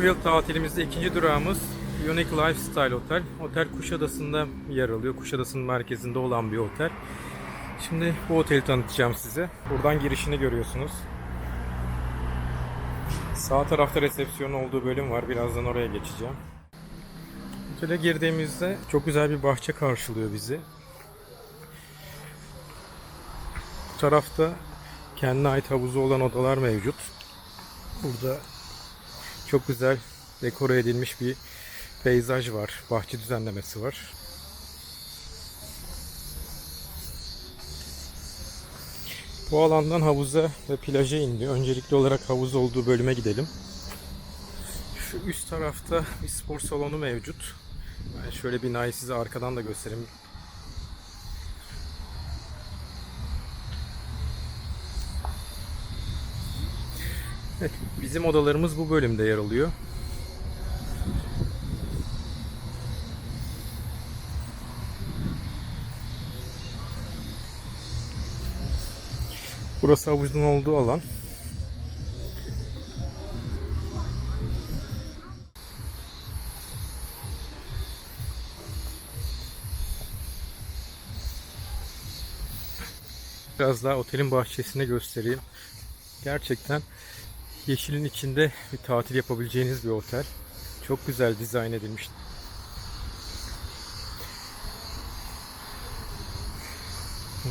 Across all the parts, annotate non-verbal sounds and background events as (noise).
Bu yıl tatilimizde ikinci durağımız Unique Lifestyle Otel. Otel Kuşadası'nda yer alıyor. Kuşadası'nın merkezinde olan bir otel. Şimdi bu oteli tanıtacağım size. Buradan girişini görüyorsunuz. Sağ tarafta resepsiyon olduğu bölüm var. Birazdan oraya geçeceğim. Otele girdiğimizde çok güzel bir bahçe karşılıyor bizi. Bu tarafta kendine ait havuzu olan odalar mevcut. Burada çok güzel dekore edilmiş bir peyzaj var. Bahçe düzenlemesi var. Bu alandan havuza ve plaja indi. Öncelikli olarak havuz olduğu bölüme gidelim. Şu üst tarafta bir spor salonu mevcut. Ben şöyle binayı size arkadan da göstereyim. (laughs) Bizim odalarımız bu bölümde yer alıyor. Burası havuzun olduğu alan. Biraz daha otelin bahçesine göstereyim. Gerçekten yeşilin içinde bir tatil yapabileceğiniz bir otel. Çok güzel dizayn edilmiş.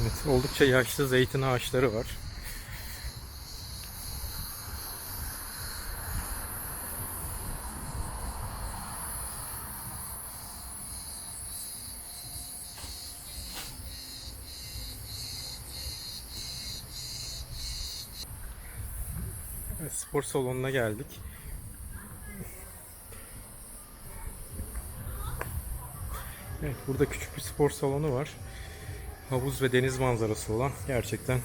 Evet, oldukça yaşlı zeytin ağaçları var. Spor salonuna geldik. Evet, burada küçük bir spor salonu var. Havuz ve deniz manzarası olan gerçekten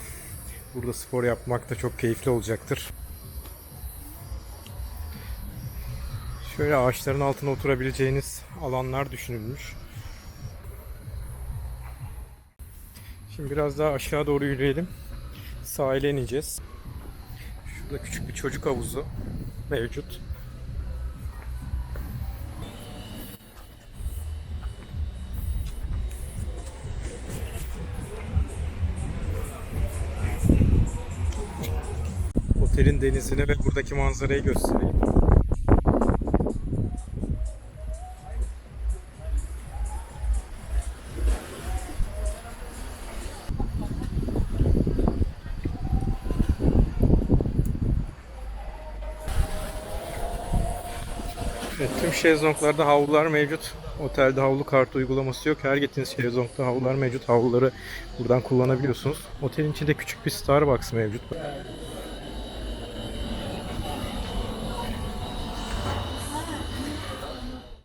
burada spor yapmak da çok keyifli olacaktır. Şöyle ağaçların altına oturabileceğiniz alanlar düşünülmüş. Şimdi biraz daha aşağı doğru yürüyelim. Sahile ineceğiz. Şurada küçük bir çocuk havuzu mevcut. Otelin denizini ve buradaki manzarayı göstereyim. Evet, tüm şezlonglarda havlular mevcut. Otelde havlu kartı uygulaması yok. Her gittiğiniz şezlongda havlular mevcut. Havluları buradan kullanabiliyorsunuz. Otelin içinde küçük bir Starbucks mevcut.